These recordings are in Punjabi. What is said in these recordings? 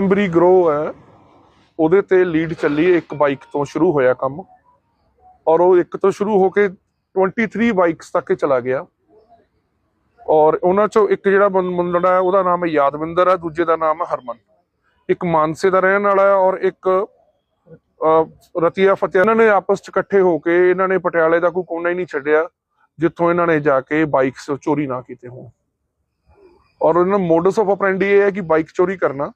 ਮੈਂਬਰੀ ਗਰੋ ਹੈ, ਉਹਦੇ ਤੇ ਲੀਡ ਚੱਲੀ ਇੱਕ ਬਾਈਕ ਤੋਂ ਸ਼ੁਰੂ ਹੋਇਆ ਕੰਮ। ਔਰ ਉਹ ਇੱਕ ਤੋਂ ਸ਼ੁਰੂ ਹੋ ਕੇ 23 ਬਾਈਕਸ ਤੱਕ ਇਹ ਚਲਾ ਗਿਆ। ਔਰ ਉਹਨਾਂ ਚੋਂ ਇੱਕ ਜਿਹੜਾ ਬੰ- ਮੁੰਡਾ ਹੈ, ਉਹਦਾ ਨਾਮ ਹੈ ਯਾਦਵਿੰਦਰ ਹੈ, ਦੂਜੇ ਦਾ ਨਾਮ ਹੈ ਹਰਮਨ। ਇੱਕ ਮਾਨਸੇ ਦਾ ਰਹਿਣ ਵਾਲਾ ਹੈ ਔਰ ਇੱਕ ਰਤੀਆ ਫਤਿਹ ਇਹਨਾਂ ਨੇ ਆਪਸ ਚ ਇਕੱਠੇ ਹੋ ਕੇ ਇਹਨਾਂ ਨੇ ਪਟਿਆਲੇ ਦਾ ਕੋਈ ਕੋਨਾ ਹੀ ਨਹੀਂ ਛੱਡਿਆ, ਜਿੱਥੋਂ ਇਹਨਾਂ ਨੇ ਜਾ ਕੇ ਬਾਈਕਸ ਚੋਰੀ ਨਾ ਕੀਤੇ ਹੋਣ। ਔਰ ਇਹਨਾਂ ਮੋਡਸ ਆਫ ਆਪਰੈਂਡੀ ਇਹ ਹੈ ਕਿ ਬਾਈਕ ਚੋਰੀ ਕਰਨਾ।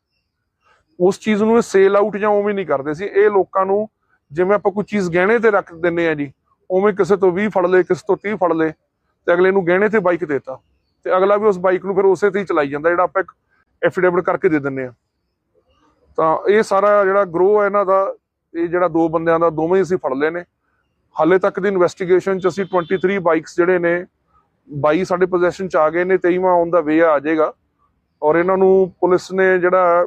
ਉਸ ਚੀਜ਼ ਨੂੰ ਸੇਲ ਆਊਟ ਜਾਂ ਉਵੇਂ ਨਹੀਂ ਕਰਦੇ ਸੀ। ਇਹ ਲੋਕਾਂ ਨੂੰ ਜਿਵੇਂ ਆਪਾਂ ਕੋਈ ਚੀਜ਼ ਗਹਿਣੇ ਤੇ ਰੱਖ ਦਿੰਨੇ ਆ ਜੀ, ਉਵੇਂ ਕਿਸੇ ਤੋਂ 20 ਫੜ ਲਏ, ਕਿਸੇ ਤੋਂ 30 ਫੜ ਲਏ ਤੇ ਅਗਲੇ ਨੂੰ ਗਹਿਣੇ ਤੇ ਬਾਈਕ ਦੇਤਾ। ਤੇ ਅਗਲਾ ਵੀ ਉਸ ਬਾਈਕ ਨੂੰ ਫਿਰ ਉਸੇ ਤੇ ਹੀ ਚਲਾਈ ਜਾਂਦਾ, ਜਿਹੜਾ ਆਪਾਂ ਇੱਕ ਐਫੀਡੇਵਿਟ ਕਰਕੇ ਦੇ ਦਿੰਨੇ ਆ ਤਾਂ ਇਹ ਸਾਰਾ ਜਿਹੜਾ ਗਰੋ ਹੈ ਇਹਨਾਂ ਦਾ, ਇਹ ਜਿਹੜਾ ਦੋ ਬੰਦਿਆਂ ਦਾ, ਦੋਵੇਂ ਅਸੀਂ ਫੜ ਲਏ ਨੇ। ਹਾਲੇ ਤੱਕ ਦੀ ਇਨਵੈਸਟੀਗੇਸ਼ਨ ਚ ਅਸੀਂ 23 ਬਾਈਕਸ ਜਿਹੜੇ ਨੇ 22 ਸਾਡੇ ਪੋਜੈਸ਼ਨ ਚ ਆ ਗਏ ਨੇ 23ਵਾਂ ਔਨ ਦਾ ਵੇ ਆ ਜਾਏਗਾ। ਔਰ ਇਹਨਾਂ ਨੂੰ ਪੁਲਿਸ ਨੇ ਜਿਹੜਾ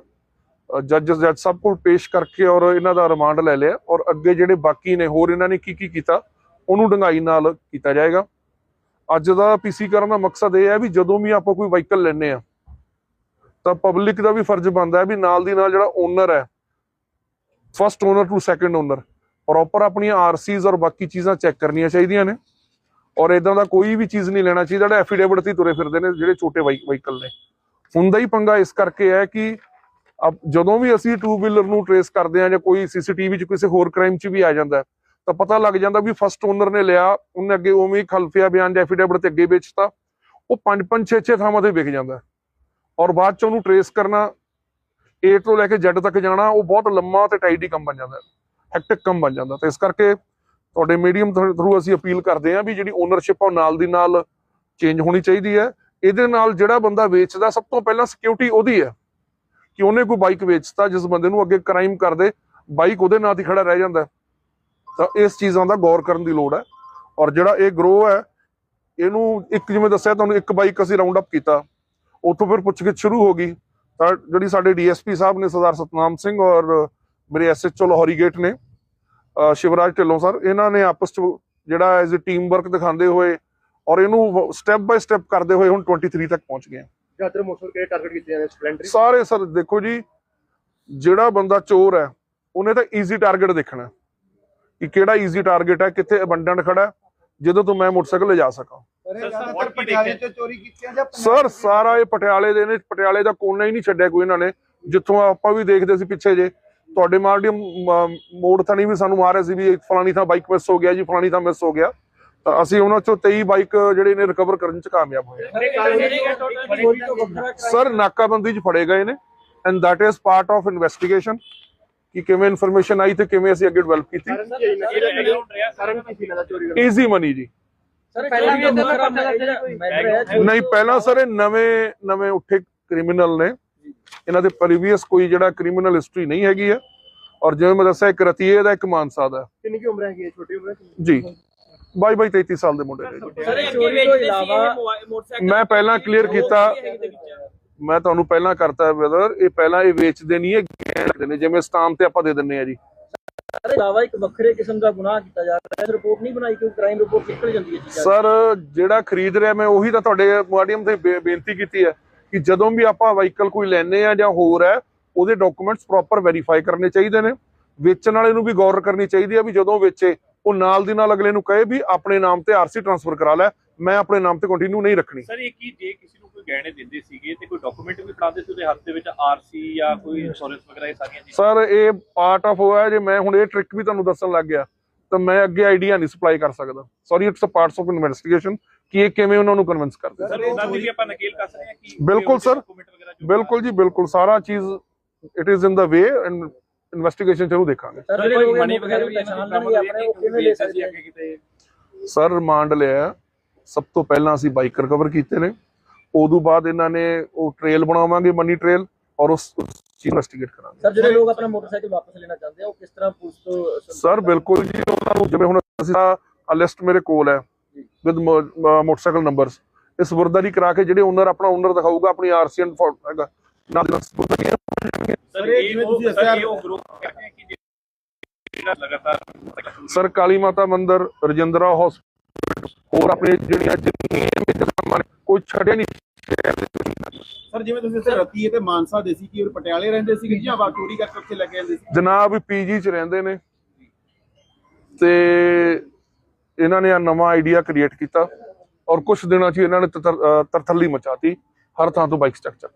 ਜੱਜ ਜੱਜ ਸਭ ਕੋਲ ਪੇਸ਼ ਕਰਕੇ ਔਰ ਇਹਨਾਂ ਦਾ ਰਿਮਾਂਡ ਲੈ ਲਿਆ ਔਰ ਅੱਗੇ ਜਿਹੜੇ ਬਾਕੀ ਨੇ ਹੋਰ ਇਹਨਾਂ ਨੇ ਕੀ ਕੀ ਕੀਤਾ, ਉਹਨੂੰ ਡੰਗਾਈ ਨਾਲ ਕੀਤਾ ਜਾਏਗਾ। ਅੱਜ ਦਾ ਪੀਸੀ ਕਰਨ ਦਾ ਮਕਸਦ ਇਹ ਹੈ ਵੀ ਜਦੋਂ ਵੀ ਆਪਾਂ ਕੋਈ ਵਾਹੀਕਲ ਲੈਨੇ ਆ ਤਾਂ ਪਬਲਿਕ ਦਾ ਵੀ ਫਰਜ਼ ਬਣਦਾ ਹੈ ਵੀ ਨਾਲ ਦੀ ਨਾਲ ਜਿਹੜਾ ਓਨਰ ਹੈ first owner to second owner proper ਆਪਣੀਆਂ ਆਰਸੀਜ਼ ਔਰ ਬਾਕੀ ਚੀਜ਼ਾਂ ਚੈੱਕ ਕਰਨੀਆਂ ਚਾਹੀਦੀਆਂ ਨੇ। ਔਰ ਇਦਾਂ ਦਾ ਕੋਈ ਵੀ ਚੀਜ਼ ਨਹੀਂ ਲੈਣਾ ਚਾਹੀਦਾ, ਜਿਹੜਾ ਐਫੀਡੇਵਿਟ ਤੇ ਹੀ ਤੁਰੇ ਫਿਰਦੇ ਨੇ, ਜਿਹੜੇ ਛੋਟੇ ਵਾਹੀਕਲ ਨੇ। ਹੁੰਦਾ ਹੀ ਪੰਗਾ ਇਸ ਕਰਕੇ ਹੈ ਕਿ ਜਦੋਂ ਵੀ ਅਸੀਂ ਟੂ ਵੀਲਰ ਨੂੰ ਟਰੇਸ ਕਰਦੇ ਆ ਜਾਂ ਕੋਈ ਸੀਸੀਟੀਵੀ 'ਚ ਕਿਸੇ ਹੋਰ ਕ੍ਰਾਈਮ 'ਚ ਵੀ ਆ ਜਾਂਦਾ ਤਾਂ ਪਤਾ ਲੱਗ ਜਾਂਦਾ ਵੀ ਫਸਟ ਓਨਰ ਨੇ ਲਿਆ, ਉਹਨੇ ਅੱਗੇ ਉਵੇਂ ਹੀ ਖਲਫੀਆ ਬਿਆਨ ਜਾਂ ਐਫੀਡੇਵਿਟ ਤੇ ਅੱਗੇ ਵੇਚਤਾ, ਉਹ ਪੰਜ ਪੰਜ, ਛੇ ਛੇ ਥਾਵਾਂ ਤੇ ਵਿਕ ਜਾਂਦਾ ਔਰ ਬਾਅਦ 'ਚ ਉਹਨੂੰ ਟਰੇਸ ਕਰਨਾ, A ਤੋਂ ਲੈ ਕੇ Z ਤੱਕ ਜਾਣਾ, ਉਹ ਬਹੁਤ ਲੰਮਾ ਤੇ ਟਾਈਡੀ ਕੰਮ ਬਣ ਜਾਂਦਾ ਹੈਕਟਿਕ ਕੰਮ ਬਣ ਜਾਂਦਾ ਤੇ ਇਸ ਕਰਕੇ ਤੁਹਾਡੇ ਮੀਡੀਅਮ ਥਰੂ ਅਸੀਂ ਅਪੀਲ ਕਰਦੇ ਹਾਂ ਵੀ ਜਿਹੜੀ ਓਨਰਸ਼ਿਪ ਆ ਉਹ ਨਾਲ ਦੀ ਨਾਲ ਚੇਂਜ ਹੋਣੀ ਚਾਹੀਦੀ ਹੈ। ਇਹਦੇ ਨਾਲ ਜਿਹੜਾ ਬੰਦਾ ਵੇਚਦਾ, ਸਭ ਤੋਂ ਪਹਿਲਾਂ ਸਿਕਿਉਰਿਟੀ ਉਹਦੀ ਹੈ। ਕਿ ਉਹਨੇ ਕੋਈ ਬਾਈਕ ਵੇਚਤਾ ਜਿਸ ਬੰਦੇ ਨੂੰ ਅੱਗੇ ਕ੍ਰਾਈਮ ਕਰਦੇ ਬਾਈਕ ਉਹਦੇ ਨਾਂ ਤੇ ਖੜਾ ਰਹਿ ਜਾਂਦਾ ਤਾਂ ਇਸ ਚੀਜ਼ਾਂ ਦਾ ਗੌਰ ਕਰਨ ਦੀ ਲੋੜ ਹੈ। ਔਰ ਜਿਹੜਾ ਇਹ ਗਰੋ ਹੈ, ਇਹਨੂੰ ਇੱਕ ਜਿਵੇਂ ਦੱਸਿਆ ਤੁਹਾਨੂੰ, ਇੱਕ ਬਾਈਕ ਅਸੀਂ ਰਾਉਂਡ ਅਪ ਕੀਤਾ। ਉੱਥੋਂ ਫਿਰ ਪੁੱਛਗਿੱਛ ਸ਼ੁਰੂ ਹੋ ਗਈ। ਤਾਂ ਜਿਹੜੀ ਸਾਡੇ ਡੀਐਸਪੀ ਸਾਹਿਬ ਨੇ, ਸਰਦਾਰ ਸਤਨਾਮ ਸਿੰਘ ਔਰ ਮੇਰੇ ਐਸਐਚਓ ਲਾਹੌਰੀ ਗੇਟ ਨੇ ਸ਼ਿਵਰਾਜ ਢਿੱਲੋਂ ਸਰ, ਇਹਨਾਂ ਨੇ ਆਪਸ ਚ ਜਿਹੜਾ ਐਜ਼ ਅ ਟੀਮ ਵਰਕ ਦਿਖਾਉਂਦੇ ਹੋਏ ਔਰ ਇਹਨੂੰ ਸਟੈਪ ਬਾਈ ਸਟੈਪ ਕਰਦੇ ਹੋਏ ਹੁਣ 23 ਤੱਕ ਪਹੁੰਚ ਗਏ ਜ਼ਿਆਦਾਤਰ ਮੋਟਰ ਕਿਹੜੇ ਟਾਰਗੇਟ ਕੀਤੇ ਜਾਂਦੇ ਸਪਲੈਂਡਰ ਸਾਰੇ ਸਰ ਦੇਖੋ ਜੀ ਜਿਹੜਾ ਬੰਦਾ ਚੋਰ ਹੈ ਉਹਨੇ ਤਾਂ ਈਜ਼ੀ ਟਾਰਗੇਟ ਦੇਖਣਾ ਕਿ ਕਿਹੜਾ ਈਜ਼ੀ ਟਾਰਗੇਟ ਹੈ ਕਿੱਥੇ ਅਬੰਡੈਂਟ ਖੜਾ ਹੈ, ਜਦੋਂ ਤੋਂ ਮੈਂ ਮੋਟਰਸਾਈਕਲ ਲਿਜਾ ਸਕਾਂ। ਜ਼ਿਆਦਾਤਰ ਪਟਿਆਲੇ ਚ ਚੋਰੀ ਕੀਤੀਆਂ ਜਾਂ ਸਰ ਸਾਰਾ ਇਹ ਪਟਿਆਲੇ ਦੇ ਨੇ ਪਟਿਆਲੇ ਦਾ ਕੋਨਾ ਹੀ ਨਹੀਂ ਛੱਡਿਆ ਕੋਈ ਇਹਨਾਂ ਨੇ। ਜਿੱਥੋਂ ਆਪਾਂ ਵੀ ਦੇਖਦੇ ਸੀ ਪਿੱਛੇ ਜੇ ਤੁਹਾਡੇ ਮਾਰਡੀਅਮ ਮੋੜ ਥਾਣੀ ਵੀ ਸਾਨੂੰ ਆ ਰਿਹਾ ਸੀ ਵੀ ਫਲਾਣੀ ਥਾਂ ਬਾਈਕ ਮਿਸ ਹੋ ਗਿਆ ਜੀ ਫਲਾਣੀ ਥਾਂ ਮਿਸ ਹੋ ਗਿਆ। ਤਾਂ ਅਸੀਂ ਉਹਨਾਂ ਚੋਂ 23 ਬਾਈਕ ਜਿਹੜੇ ਨੇ ਰਿਕਵਰ ਕਰਨ ਚ ਕਾਮਯਾਬ ਹੋਏ ਸਰ ਨਾਕਾਬੰਦੀ ਚ ਫੜੇ ਗਏ ਨੇ and that is part of investigation ਕਿ ਕਿਵੇਂ ਇਨਫੋਰਮੇਸ਼ਨ ਆਈ ਤੇ ਕਿਵੇਂ ਅਸੀਂ ਅੱਗੇ ਡਿਵੈਲਪ ਕੀਤੀ। ਈਜ਼ੀ ਮਨੀ ਜੀ। ਨਹੀਂ ਪਹਿਲਾਂ ਸਰ ਨਵੇਂ ਨਵੇਂ ਉੱਠੇ ਕ੍ਰਿਮੀਨਲ ਨੇ। ਇਹਨਾਂ ਦੇ ਪ੍ਰੀਵੀਅਸ ਕੋਈ ਜਿਹੜਾ ਕ੍ਰਿਮੀਨਲ ਹਿਸਟਰੀ ਨਹੀਂ ਹੈਗੀ ਹੈ। ਔਰ ਜਿਵੇਂ ਮੈਂ ਦੱਸਿਆ ਇੱਕ ਰਤੀਏ ਦਾ ਇੱਕ ਮਾਨਸਾ ਦਾ। ਕਿੰਨੀ ਕੀ ਉਮਰ ਹੈਗੀ ਛੋਟੀ ਉਮਰ ਜੀ। 22 22 23 ਸਾਲ ਦੇ ਮੁੰਡੇ ਨੇ ਜੀ। ਸਰ ਮੋਟਰਸਾਈਕਲ ਮੈਂ ਪਹਿਲਾਂ ਕਲੀਅਰ ਕੀਤਾ। ਮੈਂ ਤੁਹਾਨੂੰ ਪਹਿਲਾਂ ਕਰਤਾ ਬ੍ਰਦਰ ਇਹ ਪਹਿਲਾਂ ਇਹ ਵੇਚਦੇ ਨਹੀਂ ਹੈ ਗੈਂਦੇ ਨੇ ਜਿਵੇਂ ਸਟਾਮ ਤੇ ਆਪਾਂ ਦੇ ਦਿੰਨੇ ਆ ਜੀ। ਸਰ ਇਲਾਵਾ ਇੱਕ ਵੱਖਰੇ ਕਿਸਮ ਦਾ ਗੁਨਾਹ ਕੀਤਾ ਜਾ ਰਿਹਾ ਹੈ ਰਿਪੋਰਟ ਨਹੀਂ ਬਣਾਈ ਕਿਉਂ? ਕ੍ਰਾਈਮ ਰਿਪੋਰਟ ਨਿਕਲ ਜਾਂਦੀ ਹੈ ਚੀਜ਼ਾਂ ਸਰ ਜਿਹੜਾ ਖਰੀਦ ਰਿਹਾ ਮੈਂ ਉਹੀ ਤਾਂ ਤੁਹਾਡੇ ਮਾਡੀਅਮ ਤੇ ਬੇ- ਬੇਨਤੀ ਕੀਤੀ ਹੈ ਕਿ ਜਦੋਂ ਵੀ ਆਪਾਂ ਵਾਹੀਕਲ ਕੋਈ ਲੈਨੇ ਆ ਜਾਂ ਹੋਰ ਹੈ ਉਹਦੇ ਡਾਕੂਮੈਂਟਸ ਪ੍ਰੋਪਰ ਵੈਰੀਫਾਈ ਕਰਨੇ ਚਾਹੀਦੇ ਨੇ। ਵੇਚਣ ਵਾਲੇ ਨੂੰ ਵੀ ਗੌਰ ਕਰਨੀ ਚਾਹੀਦੀ ਹੈ ਵੀ ਜਦੋਂ ਵੇਚੇ। ਉਹ ਨਾਲ ਦੀ ਨਾਲ ਅਗਲੇ ਨੂੰ ਕਹੇ ਵੀ ਆਪਣੇ ਨਾਮ ਤੇ ਆਰਸੀ ਟ੍ਰਾਂਸਫਰ ਕਰਾ ਲੈ। ਮੈਂ ਆਪਣੇ ਨਾਮ ਤੇ ਕੰਟੀਨਿਊ ਨਹੀਂ ਰੱਖਣੀ। ਸਰ ਇਹ ਕੀ ਜੇ ਕਿਸੇ ਨੂੰ ਕੋਈ ਗਹਿਣੇ ਦਿੰਦੇ ਸੀਗੇ ਤੇ ਕੋਈ ਡਾਕੂਮੈਂਟ ਵੀ ਫੜਾਉਂਦੇ ਸੀ ਉਹਦੇ ਹੱਥ ਦੇ ਵਿੱਚ ਆਰਸੀ ਜਾਂ ਕੋਈ ਇੰਸ਼ੋਰੈਂਸ ਵਗੈਰਾ ਇਹ ਸਾਰੀਆਂ ਚੀਜ਼ਾਂ? ਸਰ ਇਹ ਪਾਰਟ ਆਫ ਹੋਇਆ ਜੇ ਮੈਂ ਹੁਣ ਇਹ ਟ੍ਰਿਕ ਵੀ ਤੁਹਾਨੂੰ ਦੱਸਣ ਲੱਗ ਗਿਆ ਤਾਂ ਮੈਂ ਅੱਗੇ ਆਈਡੀਆ ਨਹੀਂ ਸਪਲਾਈ ਕਰ ਸਕਦਾ। Sorry it's a parts of investigation ਕਿ ਇਹ ਕਿਵੇਂ ਉਹਨਾਂ ਨੂੰ ਕਨਵਿੰਸ ਕਰਦੇ। ਸਰ ਉਹਨਾਂ ਦੀ ਵੀ ਆਪਾਂ ਨਕੇਲ ਕਰ ਸਕਦੇ ਹਾਂ ਕਿ ਬਿਲਕੁਲ ਸਰ। ਬਿਲਕੁਲ ਜੀ ਬਿਲਕੁਲ। ਸਾਰਾ ਚੀਜ਼ it is in the way and investigation ਚਲੋ ਦੇਖਾਂਗੇ। ਸਰ ਜਿਹੜੇ ਲੋਕ ਮੋਟਰਸਾਈਕਲ ਪਛਾਣ ਲੈਣਗੇ ਆਪਣੇ ਉਹ ਕਿਵੇਂ ਲੈ ਸਕਦੇ ਆ ਕਿਤੇ? ਸਰ ਰਿਮਾਂਡ ਲਿਆ ਸਭ ਤੋਂ ਪਹਿਲਾਂ ਅਸੀਂ ਬਾਈਕ ਰਿਕਵਰ ਕੀਤੇ ਨੇ। ਉਦੋਂ ਬਾਅਦ ਇਹਨਾਂ ਨੇ ਉਹ ਟ੍ਰੇਲ ਬਣਾਵਾਂਗੇ ਮਨੀ ਟ੍ਰੇਲ ਔਰ ਉਸ ਚੀਜ਼ ਇਨਵੈਸਟੀਗੇਟ ਕਰਾਂਗੇ। ਸਰ ਜਿਹੜੇ ਲੋਕ ਆਪਣਾ ਮੋਟਰਸਾਈਕਲ ਵਾਪਸ ਲੈਣਾ ਚਾਹੁੰਦੇ ਆ ਉਹ ਕਿਸ ਤਰ੍ਹਾਂ ਪੁਲਿਸ ਤੋਂ ਸਰ ਬਿਲਕੁਲ ਜੀ ਉਹਨਾਂ ਨੂੰ ਜਿਵੇਂ ਹੁਣ ਅਸੀਂ ਆ ਲਿਸਟ ਮੇਰੇ ਕੋਲ ਹੈ ਵਿਦ ਮੋਟਰਸਾਈਕਲ ਨੰਬਰਸ ਇਹ ਸਬੁਰਦਾਰੀ ਕਰਾ ਕੇ ਜਿਹੜੇ ਓਨਰ ਆਪਣਾ ਓਨਰ ਦਿਖਾਊਗਾ ਆਪਣੀ ਆਰਸੀ ਐਂਡ ਹੈਗਾ। ਨਾਲ ਦੀ ਇਹ ਸਰ ਇਹ ਉਹ ਗਰੁੱਪ ਕਹਿੰਦੇ ਆ ਕਿ ਜਿਹੜਾ ਲਗਾਤਾਰ ਸਰ ਕਾਲੀ ਮਾਤਾ ਮੰਦਿਰ ਰਜਿੰਦਰਾ ਹਸਪੀਟਲ ਹੋਰ ਆਪਣੇ ਜਿਹੜੀਆਂ ਜਿੰਨੀਆਂ ਮੇਜਰ ਕੰਮਾਂ ਨੇ ਕੋਈ ਛੱਡਿਆ ਨਹੀਂ ਸਰ ਜਿਵੇਂ ਤੁਸੀਂ ਇੱਥੇ ਰਤੀ ਤੇ ਮਾਨਸਾ ਦੇ ਸੀ ਕਿ ਉਹ ਪਟਿਆਲੇ ਰਹਿੰਦੇ ਸੀ ਜਾਂ ਵਾ ਚੋਰੀ ਕਰਕੇ ਉੱਥੇ ਲੈ ਕੇ ਜਾਂਦੇ ਸੀ? ਜਨਾਬ ਪੀਜੀ ਚ ਰਹਿੰਦੇ ਨੇ। ਤੇ ਇਹਨਾਂ ਨੇ ਆ ਨਵਾਂ ਆਈਡੀਆ ਕ੍ਰੀਏਟ ਕੀਤਾ ਔਰ ਕੁਝ ਦਿਨਾਂ ਚ ਇਹਨਾਂ ਨੇ ਤਰਥੱਲੀ ਮਚਾਤੀ ਹਰ ਥਾਂ ਤੋਂ ਬਾਈਕਸ ਚੱਕ ਚੱਕ।